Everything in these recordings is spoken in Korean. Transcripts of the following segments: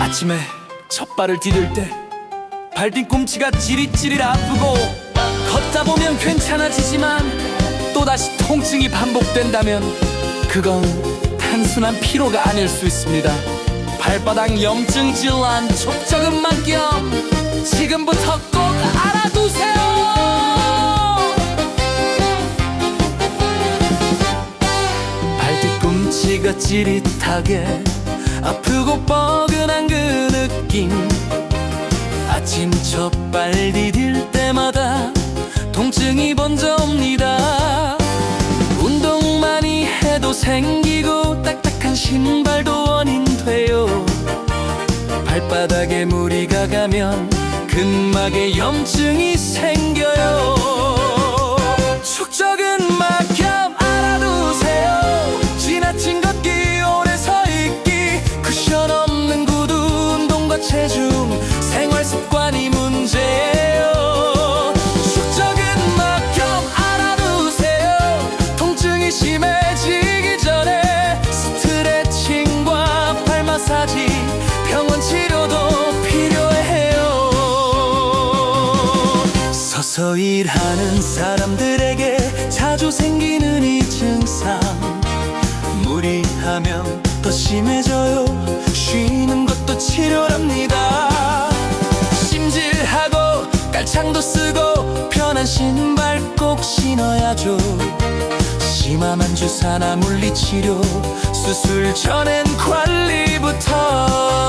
아침에 첫 발을 디딜 때 발뒤 꿈치가 지릿지릿 아프고 걷다 보면 괜찮아지지만 또다시 통증이 반복된다면 그건 단순한 피로가 아닐 수 있습니다. 발바닥 염증 질환 족저근막염 지금부터 꼭 알아두세요. 발뒤꿈치가 찌릿하게 아프고 뻐근한 그 느낌. 아침 첫발 디딜 때마다 통증이 번져 옵니다. 운동 많이 해도 생기고 딱딱한 신발도 원인 돼요. 발바닥에 무리가 가면 근막에 염증이 생겨요. 축적은 서서 일하는 사람들에게 자주 생기는 이 증상. 무리하면 더 심해져요. 쉬는 것도 치료랍니다. 심질하고 깔창도 쓰고 편한 신발 꼭 신어야죠. 심함한 주사나 물리치료. 수술 전엔 관리부터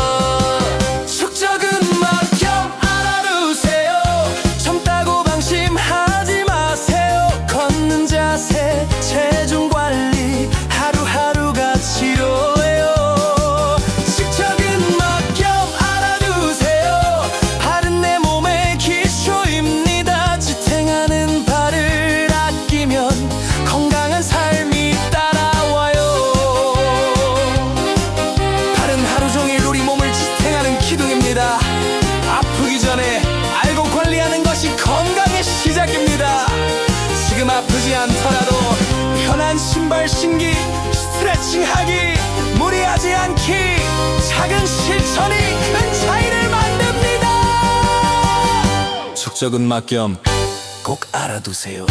아프지 않더라도 편한 신발 신기, 스트레칭 하기, 무리하지 않기, 작은 실천이 큰 차이를 만듭니다. 축적은 막염 꼭 알아두세요.